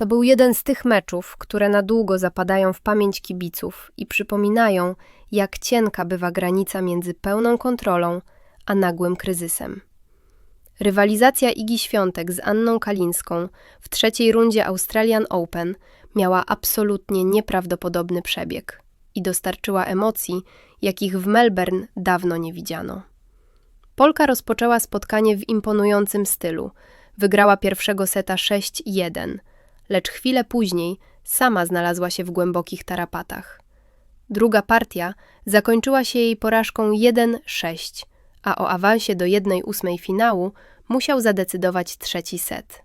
To był jeden z tych meczów, które na długo zapadają w pamięć kibiców i przypominają, jak cienka bywa granica między pełną kontrolą a nagłym kryzysem. Rywalizacja Igi Świątek z Anną Kalińską w trzeciej rundzie Australian Open miała absolutnie nieprawdopodobny przebieg i dostarczyła emocji, jakich w Melbourne dawno nie widziano. Polka rozpoczęła spotkanie w imponującym stylu. Wygrała pierwszego seta 6-1, lecz chwilę później sama znalazła się w głębokich tarapatach. Druga partia zakończyła się jej porażką 1-6, a o awansie do 1-8 finału musiał zadecydować trzeci set.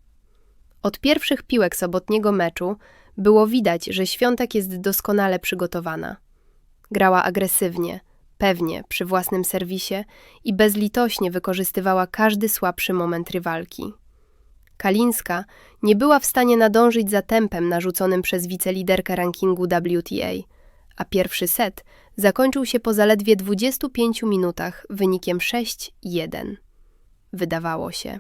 Od pierwszych piłek sobotniego meczu było widać, że Świątek jest doskonale przygotowana. Grała agresywnie, pewnie przy własnym serwisie i bezlitośnie wykorzystywała każdy słabszy moment rywalki. Kalińska nie była w stanie nadążyć za tempem narzuconym przez wiceliderkę rankingu WTA, a pierwszy set zakończył się po zaledwie 25 minutach wynikiem 6-1. Wydawało się.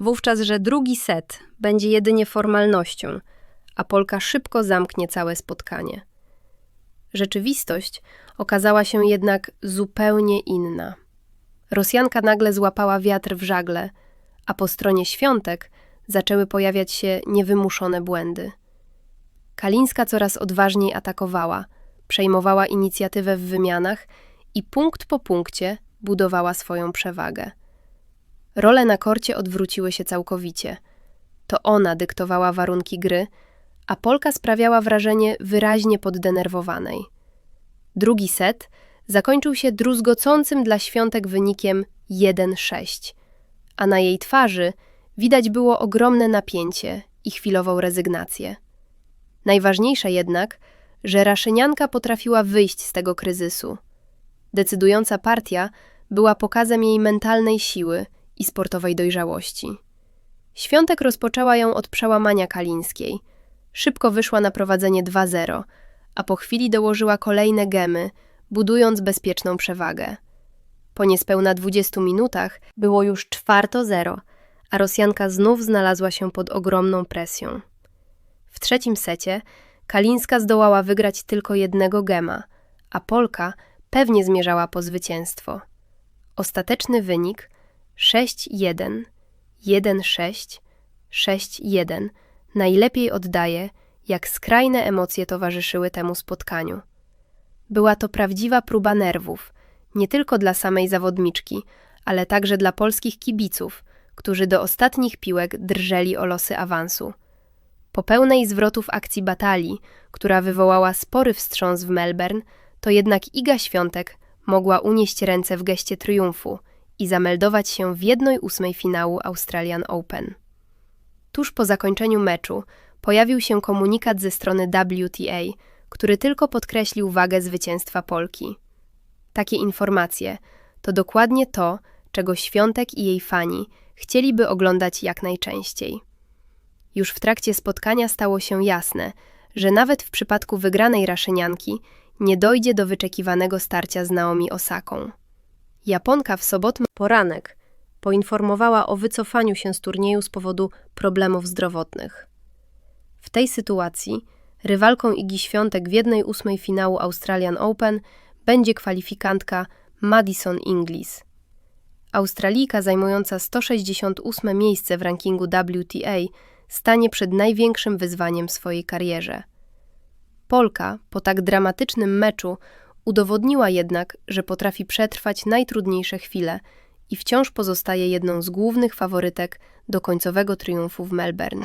Wówczas, że drugi set będzie jedynie formalnością, a Polka szybko zamknie całe spotkanie. Rzeczywistość okazała się jednak zupełnie inna. Rosjanka nagle złapała wiatr w żagle, a po stronie świątek zaczęły pojawiać się niewymuszone błędy. Kalińska coraz odważniej atakowała, przejmowała inicjatywę w wymianach i punkt po punkcie budowała swoją przewagę. Role na korcie odwróciły się całkowicie. To ona dyktowała warunki gry, a Polka sprawiała wrażenie wyraźnie poddenerwowanej. Drugi set zakończył się druzgocącym dla świątek wynikiem 1-6, a na jej twarzy widać było ogromne napięcie i chwilową rezygnację. Najważniejsze jednak, że Raszynianka potrafiła wyjść z tego kryzysu. Decydująca partia była pokazem jej mentalnej siły i sportowej dojrzałości. Świątek rozpoczęła ją od przełamania Kalińskiej. Szybko wyszła na prowadzenie 2-0, a po chwili dołożyła kolejne gemy, budując bezpieczną przewagę. Po niespełna 20 minutach było już czwarto zero, a Rosjanka znów znalazła się pod ogromną presją. W trzecim secie Kalińska zdołała wygrać tylko jednego gema, a Polka pewnie zmierzała po zwycięstwo. Ostateczny wynik 6-1, 1-6, 6-1 najlepiej oddaje, jak skrajne emocje towarzyszyły temu spotkaniu. Była to prawdziwa próba nerwów, nie tylko dla samej zawodniczki, ale także dla polskich kibiców, którzy do ostatnich piłek drżeli o losy awansu. Po pełnej zwrotów akcji batalii, która wywołała spory wstrząs w Melbourne, to jednak Iga Świątek mogła unieść ręce w geście triumfu i zameldować się w jednej ósmej finału Australian Open. Tuż po zakończeniu meczu pojawił się komunikat ze strony WTA, który tylko podkreślił wagę zwycięstwa Polki. Takie informacje to dokładnie to, czego Świątek i jej fani chcieliby oglądać jak najczęściej. Już w trakcie spotkania stało się jasne, że nawet w przypadku wygranej Raszynianki nie dojdzie do wyczekiwanego starcia z Naomi Osaką. Japonka w sobotny poranek poinformowała o wycofaniu się z turnieju z powodu problemów zdrowotnych. W tej sytuacji rywalką Igi Świątek w jednej ósmej finału Australian Open będzie kwalifikantka Madison Inglis. Australijka zajmująca 168 miejsce w rankingu WTA stanie przed największym wyzwaniem w swojej karierze. Polka po tak dramatycznym meczu udowodniła jednak, że potrafi przetrwać najtrudniejsze chwile i wciąż pozostaje jedną z głównych faworytek do końcowego triumfu w Melbourne.